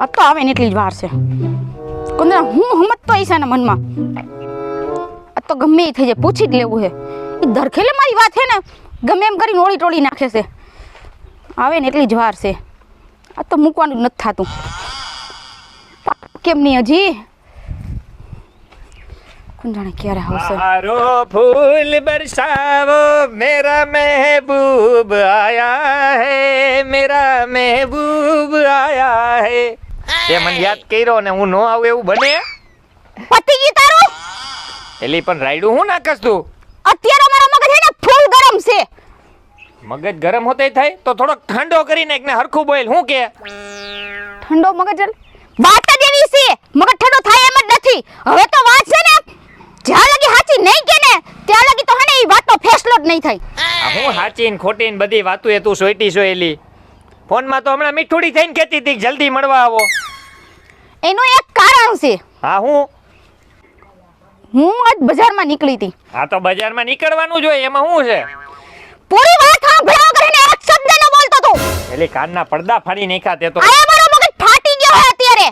આ તો આવે ને એટલી જ વાર છે. કુંદરા, હું હમત તો ઈશાના મનમાં. આ તો ગમે એ થઈ જાય, પૂછી જ લેવું છે. એ દરખેલે મારી વાત છે ને, ગમે એમ કરીને ઓળી ટોળી નાખે છે. આવે ને એટલી જ વાર છે. આ તો મૂકવાનું જ નથી થતું. કેમ નહીં હજી? કોણ જાણે ક્યારે આવશે મારો ફૂલ બરસાવો મેરા મહેબૂબ આયા હે મેરા મહેબૂબ આયા હે. એ મને યાદ કર્યો ને હું નો આવું એવું બને? પતિ ગયું તારું? એલી પણ રાયડું હું નાખસ તું? અત્યારે મારા મગજ ને ફૂલ ગરમ છે. મગજ ગરમ હોતે થાય તો થોડોક ઠંડો કરીને એકને ને હરખું બોલ હું કે? ઠંડો મગજ વાત જ એવી છે. મગજ ઠંડો થાય એમ જ નથી. હવે તો વાત છે ને? જ્યાં લગી સાચી નહીં કે ને ત્યાં લગી તો હને એ વાતનો ફેસલો જ નહીં થાય હું હાચી ને ખોટી ને બધી વાતો એ તું સોઈટી સોયેલી ફોનમાં તો હમણાં મીઠુડી થઈને કહેતી હતી જલ્દી મળવા આવો. એનું એક કારણ છે. હા હું? હું આજ બજારમાં નીકળી હતી. હા તો બજારમાં નીકળવાનું જોઈએ એમાં શું છે? પૂરી વાત સાંભળ્યા કરીને એક શબ્દ ન બોલતો તું. એટલે કાનના પડદા ફાડી નાખ્યા તે તો. આયા મારો મગજ ફાટી ગયો હે અત્યારે.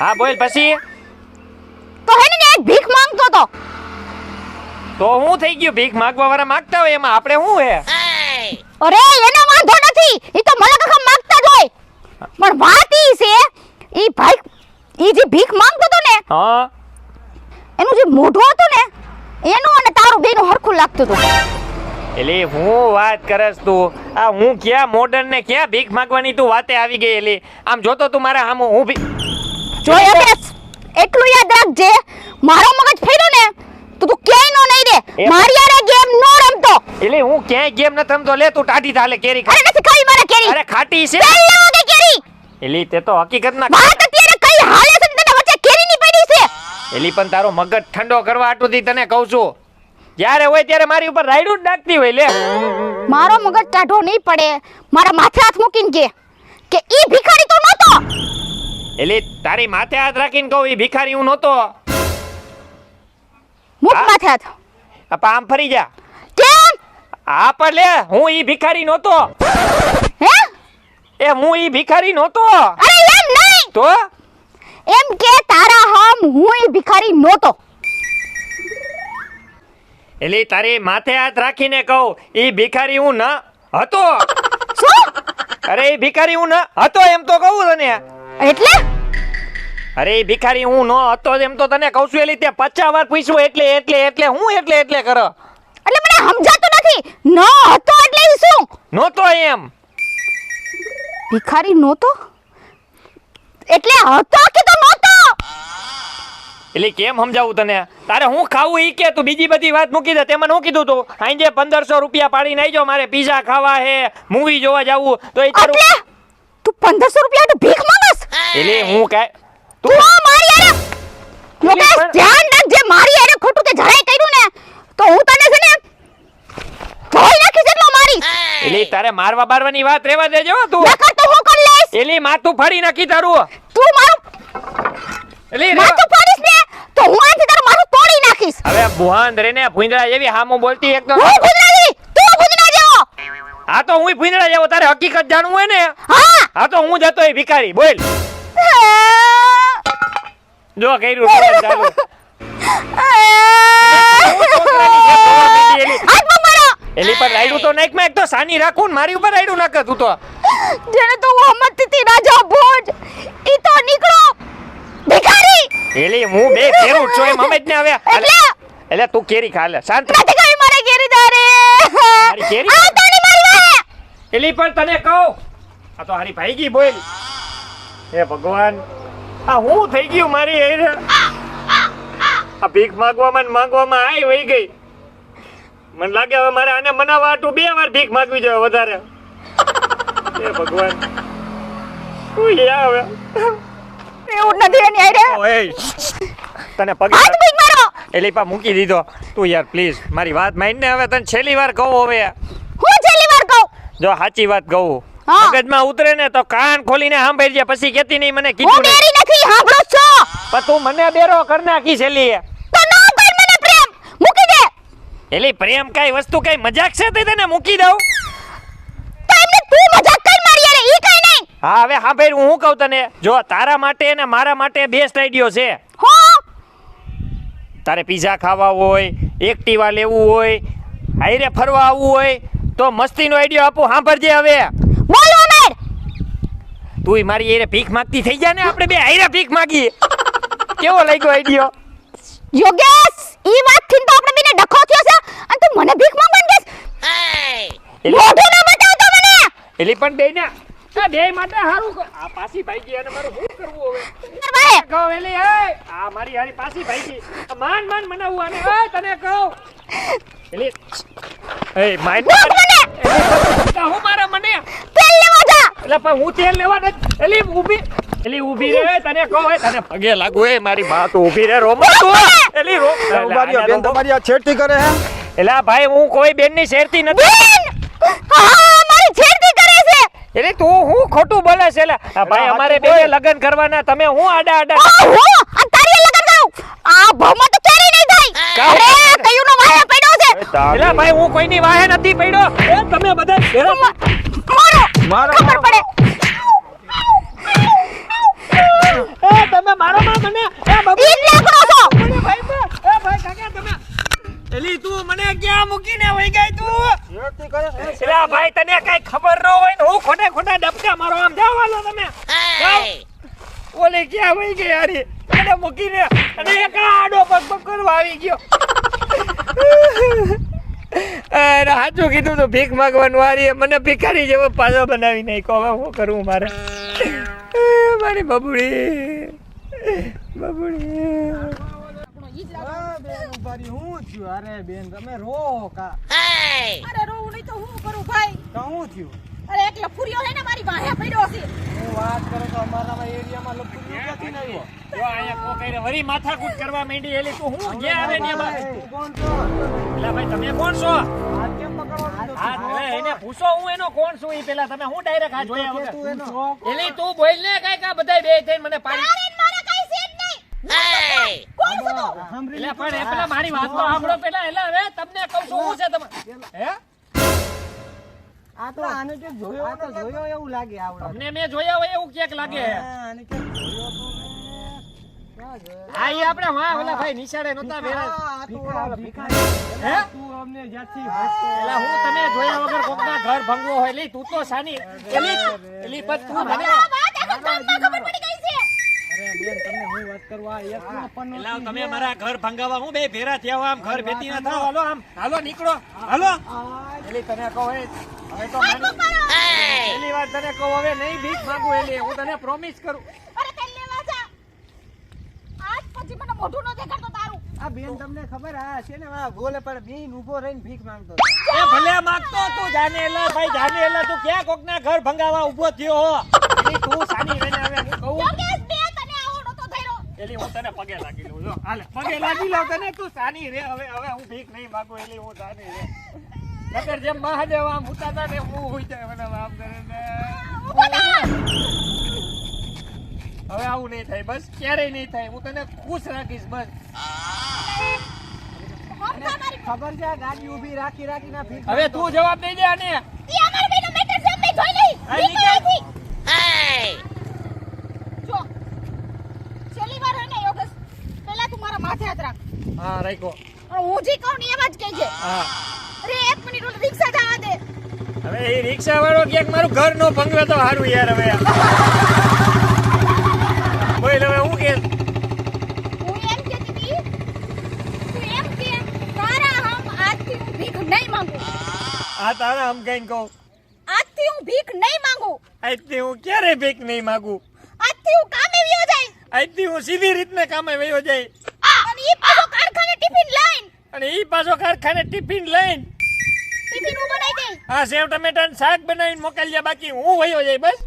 હા બોલ પછી. તો હે ને એક ભીખ માંગતો તો. તો હું થઈ ગયું? ભીખ માંગવા વાળા માંગતા હોય એમાં આપણે શું હે? અરે એનો વાંધો નથી. એ તો મને કખમ માંગતા જ હોય. પણ વાત ઈ છે ઈ ભાઈ ઈ જે ભીખ માંગતો તો ને હા. એનું જે મોઢું હતું ને એનું અને તારું બેનું હરખું લાગતું હતું. એટલે હું વાત કરસ તું? આ હું ક્યાં મોડર્ન ને ક્યાં ભીખ માગવાની તું વાતે આવી ગઈ એલી? આમ જોતો તું મારા હામું હું ભી જો યદેશ એટલું યાદ રાખજે મારો મગજ ફેરો ને તો તું ક્યાંય નો નહીં રે. મારી યાર ગેમ નો રમતો. એટલે હું ક્યાંય ગેમ ન રમતો. લે તું ટાઢી થાલે કેરી અરે નથી ખાવી મારે કેરી. અરે ખાટી છે. પહેલા કે કેરી. એટલે તે તો હકીકત ના વાત અત્યારે કઈ હાલે છે તને વચ્ચે કેરીની પડી છે. એટલે પણ તારો મગજ ઠંડો કરવા આટુથી તને કહું છું. જ્યારે હોય ત્યારે મારી ઉપર રાયડું જ નાખતી હોય લે. મારો મગજ ટાઢો નહીં પડે. મારા માથે હાથ મૂકીને કે કે ઈ ભિખારી તો નહોતો. એલી તારી માથે હાથ રાખીને કહું એ ભિખારી હું નહોતો. મૂક માથે હાથ. આપા આમ ફરી જા. કેમ? આ પણ લે હું ઈ ભિખારી નહોતો. હે? એ હું ઈ ભિખારી નહોતો. અરે એમ નહીં! તો? એમ કે તારા હમ હું ઈ ભિખારી નહોતો. એલી તારી માથે હાથ રાખીને કહું ઈ ભિખારી હું ન હતો. શું? અરે ઈ ભિખારી હું ન હતો એમ તો કહું તને. એટલે? અરે ભિખારી હું ન હતો એમ તો તને કહું છું એલી તે પચાસ વાર પૂછ્યું એટલે એટલે એટલે હું એટલે એટલે કરો. એટલે મને સમજાતું નથી. ન હતો એટલે શું? નહોતો એમ. ભિખારી નહોતો? એટલે હતો કે તો નહોતો? એટલે કેમ સમજાવું તને? તારે હું ખાવું ઈ કે તું બીજી બધી વાત મૂકી દે તેમાં હું કીધું તું આજે પંદરસો રૂપિયા પાડીને આવજો મારે પીઝા ખાવા હે મૂવી જોવા જાવું તો એ તારું એટલે? તું પંદરસો રૂપિયા તો ભીખ માંગસ? એટલે હું કે તું મારી અરે પણ- ધ્યાન રાખજે મારી અરે ખોટું તે જરાય કર્યું ને તો હું તને છે ને ધોઈ નાખી જેટલો મારી. એટલે તારે મારવા બારવાની વાત રહેવા દેજો તું. નકર તો હું કરી લઈશ. એલી માથું ફાડી નાખી તારું. તું મારું એલી રે- માથું ફાડીશ ને તો હું આથી તારું માથું તોડી નાખીશ. હવે ભુહાન રેને ભૂંદડા જેવી હામું બોલતી એક તો હું ગુજરાતી તું ગુજરા જેવો. હા તો હું ભૂંદડા જેવો તારે હકીકત જાણવું હોય ને. હા. હા તો હું જતો એ ભિખારી બોલ. જો કર્યું ચાલુ. પર રાયડું તો નાખમાં તો સાની રાખું ને મારી ઉપર નાખે તું તો. જેને તું હમતી હતી રાજા ભોજ ઈ તો નીકળો. ભિખારી! એલી હું બે કેરું છું એમ ને આવ્યા. એટલે? એટલે તું કેરી ખા લે શાંત નથી મારે કેરી આ તો નહીં મારી વાહે. એલી પણ તને કહું આ તો હારી ભાઈ ગઈ બોલ. હે ભગવાન આ હું થઈ ગયું મારી હારે? આ ભીખ માંગવામાં ને માંગવામાં આય વહી ગઈ. મને લાગે હવે મારે આને મનાવવા હાટુ બે વાર ભીખ માંગવી જોઈએ વધારે. હે ભગવાન. શું યા હવે? એવું નથી એની હારે? ઓય તને પગે હાથ ભીખ મારો! એલી પા મૂકી દીધો. તું યાર પ્લીઝ મારી વાત માન ને હવે તને છેલ્લી વાર કહું હવે. હું છેલ્લી વાર કહું? જો સાચી વાત કહું. મગજમાં ઉતરે ને તો કાન ખોલીને સાંભળજે. પછી કેતી નહીં મને કીધું હું બેરી નથી સાંભળો છો. પણ તું મને બેરો કર નાખી છેલી તો ન કર મને પ્રેમ. મૂકી દે. એલી પ્રેમ કઈ વસ્તુ કઈ મજાક છે તે તને મૂકી દઉં? તો એમને તું મજાક કર મારી હારે ઈ કઈ નહીં. હા હવે હા ભાઈ હું કહું તને. જો તારા માટે ને મારા માટે બેસ્ટ આઈડિયો છે. હો. તારે પીઝા ખાવા હોય એક્ટિવા લેવું હોય હાઈરે ફરવા આવવું હોય તો મસ્તીનો આઈડિયો આપું સાંભળજે હવે. તું મારી એરે ભીખ માંગતી થઈ જા ને? આપણે બે હાઈરે ભીખ માંગીએ. કેવો લાગ્યો આઈડિયો યોગેશ ઈ વાતથી તો આપણે બેને ડખો થયો છે અને તું મને ભીખ માંગવાનું કેસ મોઢું ના બતાવતો મને! એલી પણ બે ને આ બે માટે હારું આ પાસી ભાઈ ગઈ અને મારું શું કરવું હવે? ભાઈ! કહો એલી એ આ મારી હારી પાસી ભાઈ ગઈ. માન માન મનાવું અને એ તને કહું. એલી એ માન! મને હું મારા એટલે પણ હું તેલ લેવા ને એલી ઊભી. એલી ઊભી રે તને કહો એ તને પગે લાગુ એ મારી બા તું ઊભી રે રોમો તું એલી રો ઊભા બેન તમારી આ છેડતી કરે હે? એલા ભાઈ હું કોઈ બેનની શેરતી નથી. બેન! હા મારી છેડતી કરે છે. એટલે તું હું ખોટું બોલે છે એટલે ભાઈ અમારે બે લગન કરવાના તમે હું આડા આડા આ હું આ તારી લગન કરું આ ભવમાં તો કેરી નહીં થાય. અરે કયું નો વાયા પડ્યો છે. એલા ભાઈ હું કોઈની વાહે નથી પડ્યો. એ તમે બધા મારો ખબર પડે એ તમે મારો માં મને એ બાબુ. ઈ લાકડો છો. મને ભાઈ. એ ભાઈ કાકા તમે. એલી તું મને ક્યાં મૂકીને વઈ ગઈ તું? છેડતી કરે હે. એલા ભાઈ તને કઈ ખબર ન હોય ને હું ખોટે ખોટા ડબકા મારો આમ જાઓ હાલો તમે. ઓલે ક્યાં વઈ ગઈ યારી એને મૂકીને અને એક આડો પગ પગ કરવા આવી ગયો. સાચું કીધું તો ભીખ માંગવાનું વારી મને ભિખારી જેવો પાછો બનાવી નાખ્યો. હવે શું કરવું મારે? મારી બબુડી. બબુડી. હા, થયું? અરે બેન તમે રો કા. અરે રોવું નહીં તો હું કરું ભાઈ? તો હું થયું? લફુરિયો હે ને મારી વાહે પડ્યો છે. હું વાત કરો તો અમારા એરિયામાં લપુડી ક્યાંથી ન આવ્યો? જો અહીંયા કોકઈને વળી માથાકૂટ કરવા માંડી એલી તું હું જે આવે ને એમાં? કોણ છો? એટલે ભાઈ તમે કોણ છો? હાથ કેમ પકડવા દીધો હા એને પૂછો હું એનો કોણ છું? ઈ પેલા તમે હું ડાયરેક્ટ આ જોયા વગર? એલી તું બોલ ને કઈ કા બધાય બે થઈને મને પાડી નહીં. કોણ? છે તો? પણ પેલા મારી વાત તો સાંભળો પેલા એટલે હવે તમને કહું છું શું છે તમે હે? આ તો આને કે જોયો આ તો જોયો એવું લાગે આવડે. તમને મે જોયા હોય એવું કેક લાગે? આને કે જોયો તો મેં. ક્યાં જોયો? હા આપણે વાહ ઓલા ભાઈ નિશાળે નહોતા ભેરા આ તો ઓલા હે? તું અમને જાતી. એલા હું તમે જોયા વગર કોકના ઘર ભંગવો હોય. લી તું તો સાની. એલી એલી પર તું મને. આ વાત આખા ગામમાં ખબર પડી ગઈ છે. અરે બેન તમને હું વાત કરું? એક નો પણ એલા તમે મારા ઘર ભંગાવા હું બે ભેરા થયા આમ ઘર ભેતી ના થાવ. હાલો આમ. હાલો નીકળો. હાલો. એલી તને કહો હવે તો પહેલી વાર તને કહું હવે નહીં ભીખ માંગુ એલી. હું તને પ્રોમિસ કરું. અરે તેલ લેવા જા. આજ પછી મને મોઢું ન દેખાડતો તારું. આ બેન તમને ખબર આ છે ને બોલે પણ બેન ઊભો રહીને ભીખ માંગતો. એ ભલે માંગતો તું જાને એલા ભાઈ જાને એલા તું ક્યાં કોકના ઘર ભંગાવા ઊભો થયો હો? તું સાની રહીને હવે હું કહું. યોગેશ બે તને આવો નતો ધર્યો. એલી હું તને પગે લાગી લઉં જો હાલે. પગે લાગી લઉં તને તું સાની રે હવે હવે હું ભીખ નહીં માંગુ એલી હું સાની રે. નકર જેમ મહાદેવ આમ ઉતારતા ને હું હોય જાય મને આમ કરે ને. હવે આવું નહીં થાય બસ ક્યારેય નહીં થાય. હું તને ખુશ રાખીશ બસ. ખબર છે ગાડી ઊભી રાખી રાખી ના હવે તું જવાબ દઈ દે આને. ઈ અમાર બેનો મેટર છે મેં જોઈ લઈ. હા, નીકળ. નીકળ. જો છેલ્લી વાર હે ને યોગેશ પહેલા તું મારા માથે હાથ રાખ. હા રાખ્યો. હું જે કહું ને એમ જ કહેજે. હા અરે એક મિનિટ ઓલી રિક્ષા જવા દે હવે એ રિક્ષા વાળો ક્યાંક મારું ઘર નો ભંગવે તો સારું યાર હવે. બોલ હવે હું કે? આ તારા આમ કઈ કહું. આજથી હું ભીખ નહીં માંગુ. આજથી હું ક્યારે ભીખ નહીં માગું? આજથી હું કામે વ્યો જાય. આજથી હું સીધી રીતને કામે વયો જાય. અને ઈ પાછો કારખાને ટિફિન લઈને. અને ઈ પાછો કારખાને ટિફિન લઈને ટિફિન હું બનાવી દઈ આ સેવ ટમેટાનું શાક બનાવીને મોકલ્યા બાકી હું વયો જાય બસ.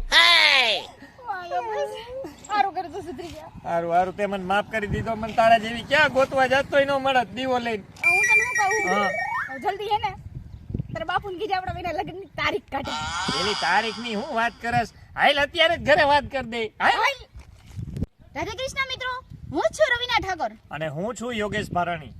હારું હારું તે મને માફ કરી દીધો. મને તારા જેવી ક્યાં ગોતવા જતોય ન મળત દીવો લઈને. હું તને શું કહું? જલ્દી હે ને. તારા બાપુને કીધે આપણા બેના લગ્નની તારીખ કાઢે. એની તારીખની હું વાત કરસ? હાલ અત્યારે જ ઘરે વાત કરી દે. હાલ. રાધે કૃષ્ણ મિત્રો હું છું રવિના ઠાકોર. અને હું છું યોગેશ ભારાણી.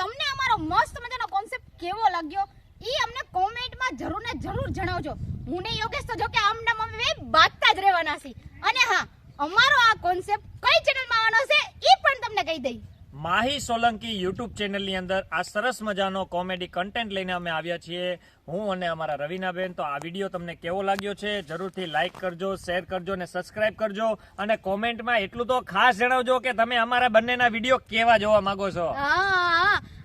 તમને અમારો મસ્ત મજાનો કોન્સેપ્ટ કેવો લાગ્યો? ઈ અમને કોમેન્ટમાં જરૂર ને જરૂર જણાવજો. હું ને યોગેશ તો જો કે અમને મમ્મી બે બાતતા જ રહેવાના છે અને હા અમારો આ કોન્સેપ્ટ કઈ ચેનલમાં આવવાનો છે ઈ પણ તમને કહી દઈ. માહી સોલંકી યુટ્યુબ ચેનલની અંદર આ સરસ મજાનો કોમેડી કન્ટેન્ટ લઈને અમે આવ્યા છીએ. હું અને અમારા રવિનાબેન તો આ વીડિયો તમને કેવો લાગ્યો છે જરૂરથી લાઈક કરજો શેર કરજો અને સબસ્ક્રાઇબ કરજો. અને કોમેન્ટમાં એટલું તો ખાસ જણાવજો કે તમે અમારા બંનેના વીડિયો કેવા જોવા માંગો છો.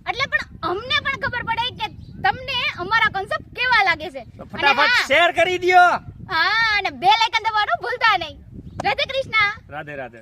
એટલે પણ અમને પણ ખબર પડે કે તમને અમારા કોન્સેપ્ટ કેવા લાગે છે. ફટાફટ શેર કરી દ્યો. હા અને બે લાઇકન દબાવવાનું ભૂલતા નહીં. રાધે કૃષ્ણ. રાધે રાધે.